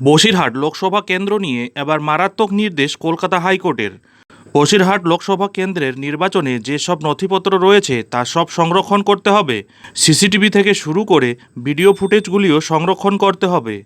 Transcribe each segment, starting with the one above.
বসিরহাট লোকসভা কেন্দ্র নিয়ে এবার মারাত্মক নির্দেশ কলকাতা হাইকোর্টের। বসিরহাট লোকসভা কেন্দ্রের নির্বাচনে যেসব নথিপত্র রয়েছে তা সব সংরক্ষণ করতে হবে। সিসিটিভি থেকে শুরু করে ভিডিও ফুটেজগুলিও সংরক্ষণ করতে হবে।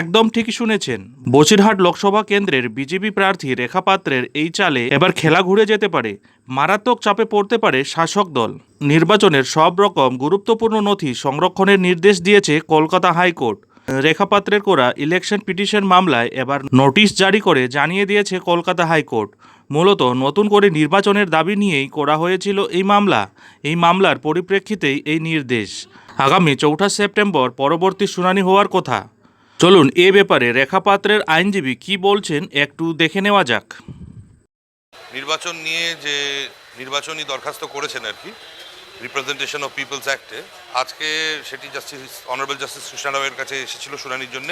একদম ঠিকই শুনেছেন, বসিরহাট লোকসভা কেন্দ্রের বিজেপি প্রার্থী রেখা পাত্রের এই চালে এবার খেলা ঘুরে যেতে পারে, মারাত্মক চাপে পড়তে পারে শাসক দল। নির্বাচনের সব রকম গুরুত্বপূর্ণ নথি সংরক্ষণের নির্দেশ দিয়েছে কলকাতা হাইকোর্ট। রেখা পাত্রের করা ইলেকশন পিটিশন মামলায় এবার নোটিশ জারি করে জানিয়ে দিয়েছে কলকাতা হাইকোর্ট। মূলত নতুন করে নির্বাচনের দাবি নিয়েই করা হয়েছিল এই মামলা। এই মামলার পরিপ্রেক্ষিতেই এই নির্দেশ। আগামী চৌঠা সেপ্টেম্বর পরবর্তী শুনানি হওয়ার কথা। চলুন এ ব্যাপারে রেখা পাত্রের আইনজীবী কি বলছেন একটু দেখে নেওয়া যাক। নির্বাচন নিয়ে যে নির্বাচনী দরখাস্ত করেছেন আর কি রিপ্রেজেন্টেশন অফ পিপলস অ্যাক্টে আজকে সেটি জাস্টিস অনারেবল জাস্টিস কৃষ্ণা রাওয়ের কাছে এসেছিল শুনানির জন্য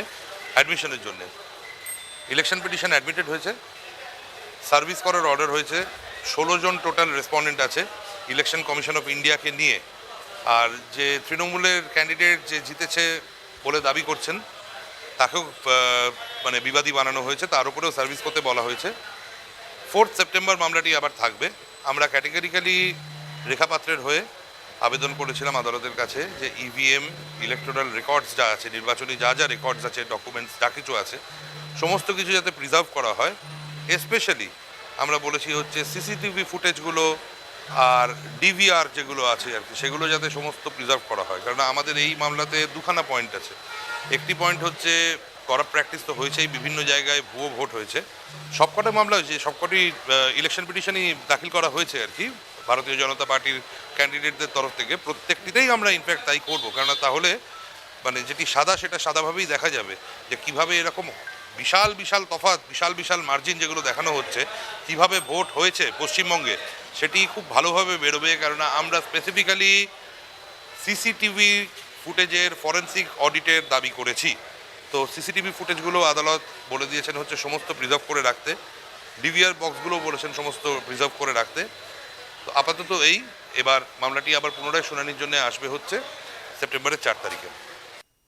অ্যাডমিশনের জন্য। ইলেকশন পিটিশন অ্যাডমিটেড হয়েছে। সার্ভিস করার অর্ডার হয়েছে। ষোলো জন টোটাল রেসপন্ডেন্ট আছে। ইলেকশন কমিশন অফ ইন্ডিয়াকে নিয়ে। আর যে তৃণমূলের ক্যান্ডিডেট যে জিতেছে বলে দাবি করছেন, তাকেও মানে বিবাদী বানানো হয়েছে। তার উপরেও সার্ভিস করতে বলা হয়েছে। ফোর্থ সেপ্টেম্বর মামলাটি আবার থাকবে। আমরা ক্যাটেগরিক্যালি রেখাপাত্রের হয়ে আবেদন করেছিলাম আদালতের কাছে যে ইভিএম ইলেকট্রাল রেকর্ডস যা আছে, নির্বাচনী যা যা রেকর্ডস আছে ডকুমেন্টস যা কিছু আছে, সমস্ত কিছু যাতে প্রিজার্ভ করা হয়। স্পেশালি আমরা বলেছি হচ্ছে সিসিটিভি ফুটেজগুলো আর ডিভিআর যেগুলো আছে আর কি, সেগুলো যাতে সমস্ত প্রিজার্ভ করা হয়। কারণ আমাদের এই মামলাতে দুখানা পয়েন্ট আছে। একটি পয়েন্ট হচ্ছে করাপ প্র্যাকটিস তো হয়েছেই, বিভিন্ন জায়গায় ভুয়ো ভোট হয়েছে। সবকটা মামলা হয়েছে সবকটি ইলেকশন পিটিশনই দাখিল করা হয়েছে আর কি। ভারতীয় জনতা পার্টির ক্যান্ডিডেটদের তরফ থেকে প্রত্যেকটিতেই আমরা ইনফ্যাক্ট তাই করব। কেননা তাহলে মানে যেটি সাদা, সেটা সাদাভাবেই দেখা যাবে যে কীভাবে এরকম বিশাল বিশাল তফাৎ, বিশাল বিশাল মার্জিন যেগুলো দেখানো হচ্ছে, কীভাবে ভোট হয়েছে পশ্চিমবঙ্গে, সেটি খুব ভালোভাবে বেরোবে। কেননা আমরা স্পেসিফিক্যালি সিসিটিভি ফুটেজের ফরেন্সিক অডিটের দাবি করেছি। তো সিসিটিভি ফুটেজগুলো আদালত বলে দিয়েছেন হচ্ছে সমস্ত প্রিজার্ভ করে রাখতে। ডিভিআর বক্সগুলো বলেছেন সমস্ত প্রিজার্ভ করে রাখতে। তো আপাতত এই এবার মামলাটি আবার পুনরায় শুনানির জন্য আসবে হচ্ছে সেপ্টেম্বরের চার তারিখে।